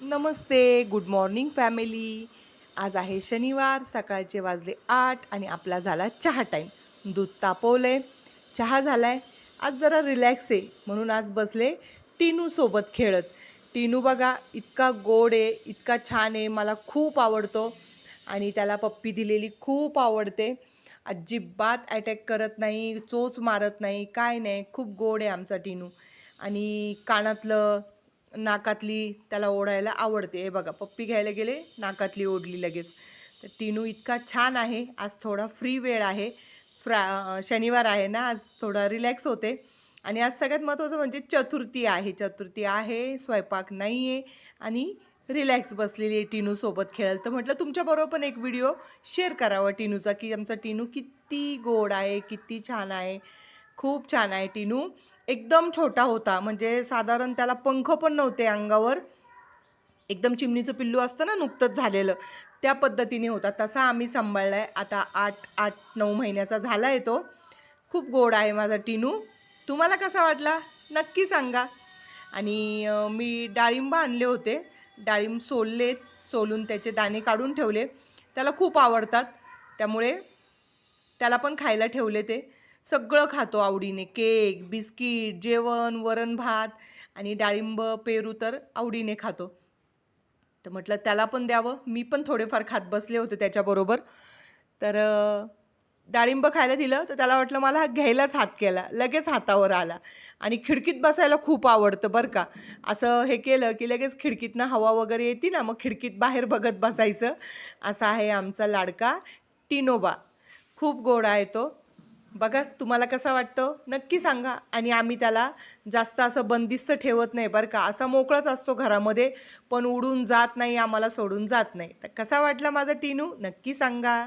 नमस्ते good morning family आज आहे शनिवार सकाळचे वाजले आठ आणि आपला झाला चहा टाईम दूध तापवलं आहे चहा झाला आहे आज जरा रिलॅक्स आहे म्हणून आज बसले टिनूसोबत खेळत. टिनू बघा इतका गोड आहे इतका छान आहे मला खूप आवडतो. आणि त्याला पप्पी दिलेली खूप आवडते. अजिबात अटॅक करत नाही चोच मारत नाही काय नाही खूप गोड आहे आमचा टिनू. आणि कानातलं नाकातली त्याला ओढायला आवडते. हे बघा पप्पी घ्यायला गेले नाकातली ओढली लगेच. तर टिनू इतका छान आहे. आज थोडा फ्री वेळ आहे. फ्रा शनिवार आहे ना आज थोडा रिलॅक्स होते. आणि आज सगळ्यात महत्त्वाचं म्हणजे चतुर्थी आहे. चतुर्थी आहे स्वयंपाक नाही आहे आणि रिलॅक्स बसलेली आहे टिनूसोबत खेळेल तर म्हटलं तुमच्याबरोबर पण एक व्हिडिओ शेअर करावा टिनूचा की आमचा टिनू किती गोड आहे किती छान आहे. खूप छान आहे टिनू. एकदम छोटा होता. म्हणजे साधारण त्याला पंख पण नव्हते अंगावर. एकदम चिमणीचं पिल्लू असतं ना नुकतंच झालेलं. त्या पद्धतीने होता. तसा आम्ही सांभाळला आहे आता आठ आठ नऊ महिन्याचा झाला आहे तो. खूप गोड आहे माझा टिनू. तुम्हाला कसा वाटला? नक्की सांगा. आणि मी डाळिंब आणले होते. डाळिंब सोललेत सोलून त्याचे दाणे काढून ठेवले. त्याला खूप आवडतात. त्यामुळे त्याला पण खायला ठेवले ते. सगळं खातो आवडीने. केक बिस्किट जेवण वरण भात आणि डाळिंब पेरू तर आवडीने खातो. तर म्हटलं त्याला पण द्यावं. मी पण थोडेफार खात बसले होते त्याच्याबरोबर. तर डाळिंब खायला दिलं. तर त्याला वाटलं मला हा घ्यायलाच हात केला. लगेच हातावर आला. आणि खिडकीत बसायला खूप आवडतं बरं का. असं हे केलं की लगेच खिडकीतनं हवा वगैरे येते ना मग खिडकीत बाहेर बघत बसायचं. असा आहे आमचा लाडका टिनोबा. खूप गोड आहे तो. बघा तुम्हाला कसा वाटतो? नक्की सांगा. आणि आम्ही त्याला जास्त असं बंदिस्त ठेवत नाही बरं का. असा मोकळाच असतो घरामध्ये पण उडून जात नाही आम्हाला सोडून जात नाही. तर कसा वाटला माझा टिनू? नक्की सांगा.